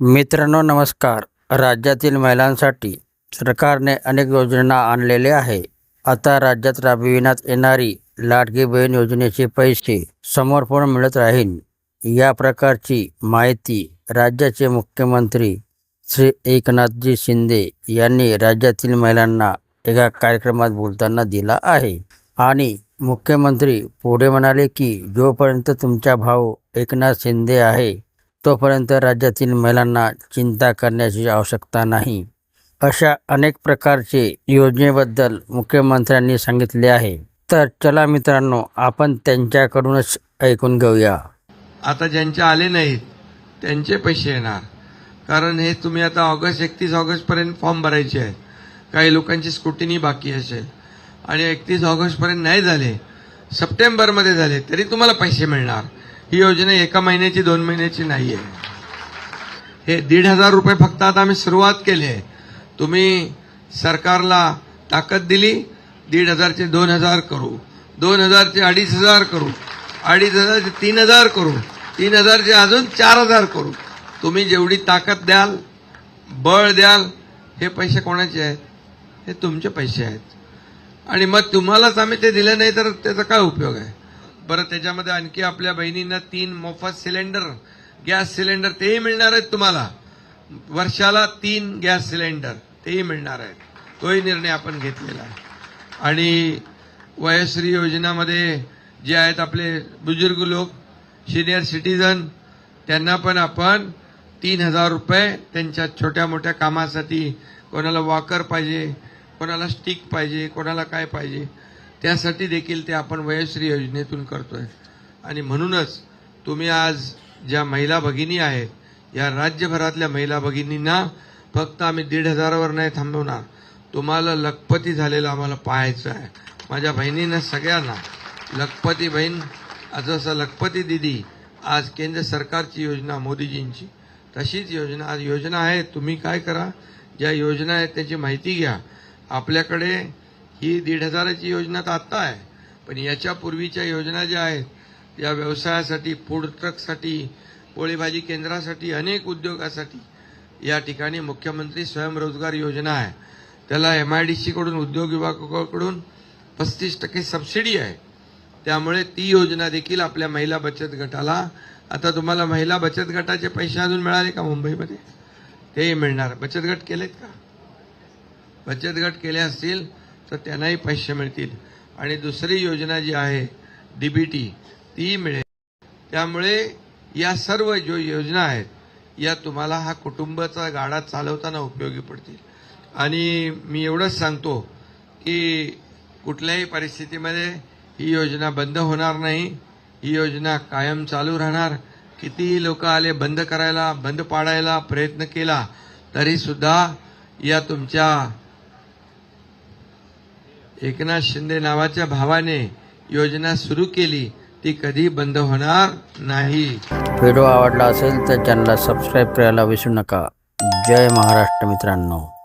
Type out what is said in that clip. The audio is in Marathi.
मित्रांनो नमस्कार. राज्यातील महिलांसाठी सरकारने अनेक योजना आणलेल्या आहे आता राज्यात राबविण्यात येणारी लाडकी बहीण योजनेचे पैसे समर्पण मिळत राहील या प्रकारची माहिती राज्याचे मुख्यमंत्री श्री एकनाथजी शिंदे यांनी राज्यातील महिलांना एका कार्यक्रमात बोलताना दिला आहे. आणि मुख्यमंत्री पुढे म्हणाले की जोपर्यंत तुमचा भाऊ एकनाथ शिंदे आहे तोपर्यंत राज्यातील महिलांना चिंता करण्याची आवश्यकता नाही. अशा अनेक प्रकारचे योजनेबद्दल मुख्यमंत्र्यांनी सांगितले आहे. तर चला मित्रांनो आपण त्यांच्याकडूनच ऐकून घेऊया. आता ज्यांचे आले नाहीत त्यांचे पैसे येणार. कारण हे तुम्ही आता ऑगस्ट एकतीस ऑगस्टपर्यंत फॉर्म भरायचे आहेत. काही लोकांची स्क्रुटिनी बाकी असेल. आणि एकतीस ऑगस्टपर्यंत नाही झाले सप्टेंबरमध्ये झाले तरी तुम्हाला पैसे मिळणार. ही योजना एका महिन्याची दोन महिन्याची नाही आहे हे दीड हजार रुपये फक्त आता आम्ही सुरुवात केली आहे. तुम्ही सरकारला ताकद दिली दीड हजारचे दोन हजार करू. दोन हजारचे अडीच हजार करू. अडीच हजारचे तीन हजार करू. तीन हजारचे अजून चार हजार करू. तुम्ही जेवढी ताकद द्याल बळ द्याल हे पैसे कोणाचे आहेत? हे तुमचे पैसे आहेत. आणि मग तुम्हालाच आम्ही ते दिले नाही तर त्याचा काय उपयोग आहे? बरं त्याच्यामध्ये आणखी आपल्या बहिणींना तीन मोफत सिलेंडर गॅस सिलेंडर तेही मिळणार आहेत तुम्हाला. वर्षाला तीन गॅस सिलेंडर तेही मिळणार आहेत. तोही निर्णय आपण घेतलेला आहे. आणि वयश्री योजनामध्ये जे आहेत आपले बुजुर्ग लोक सिनियर सिटीजन त्यांना पण आपण तीन हजार रुपये त्यांच्या छोट्या मोठ्या कामासाठी कोणाला वॉकर पाहिजे कोणाला स्टिक पाहिजे कोणाला काय पाहिजे त्यासाठी देखील ते आपण वयश्री योजनेतून करतोय. आणि म्हणूनच तुम्ही आज ज्या महिला भगिनी आहेत या राज्यभरातल्या महिला भगिनींना फक्त आम्ही दीड हजारावर नाही थांबवणार तुम्हाला लखपती झालेलं आम्हाला पाहायचं आहे. माझ्या बहिणींना सगळ्यांना लखपती बहीण जसं लखपती दिदी आज केंद्र सरकारची योजना मोदीजींची तशीच योजना आज योजना आहे तुम्ही काय करा ज्या योजना आहेत त्याची माहिती घ्या. आपल्याकडे ही दीड हजाराची योजना तर आत्ता आहे पण याच्या पूर्वीच्या योजना ज्या आहेत या व्यवसायासाठी फूड ट्रकसाठी पोळीभाजी केंद्रासाठी अनेक उद्योगासाठी या ठिकाणी मुख्यमंत्री स्वयंरोजगार योजना आहे. त्याला एम आय डी सीकडून उद्योग विभागाकडून पस्तीस टक्के सबसिडी आहे. त्यामुळे ती योजना देखील आपल्या महिला बचत गटाला आता तुम्हाला महिला बचत गटाचे पैसे अजून मिळाले का मुंबईमध्ये? तेही मिळणार. बचत गट केलेत का? बचत गट केले असतील तर त्यांनाही पैसे मिळतील. आणि दुसरी योजना जी आहे डीबीटी ती मिळेल. त्यामुळे या सर्व जो योजना आहेत या तुम्हाला हा कुटुंबाचा गाडा चालवताना उपयोगी पडतील. आणि मी एवढंच सांगतो की कुठल्याही परिस्थितीमध्ये ही योजना बंद होणार नाही. ही योजना कायम चालू राहणार. कितीही लोक आले बंद करायला बंद पाडायला प्रयत्न केला तरी सुद्धा या तुमच्या एकनाथ शिंदे नावाच्या भावाने योजना सुरू केली. ती कधी बंद होणार नाही. व्हिडिओ आवडला असेल तर चॅनलला सबस्क्राईब करायला विसरू नका. जय महाराष्ट्र मित्रांनो.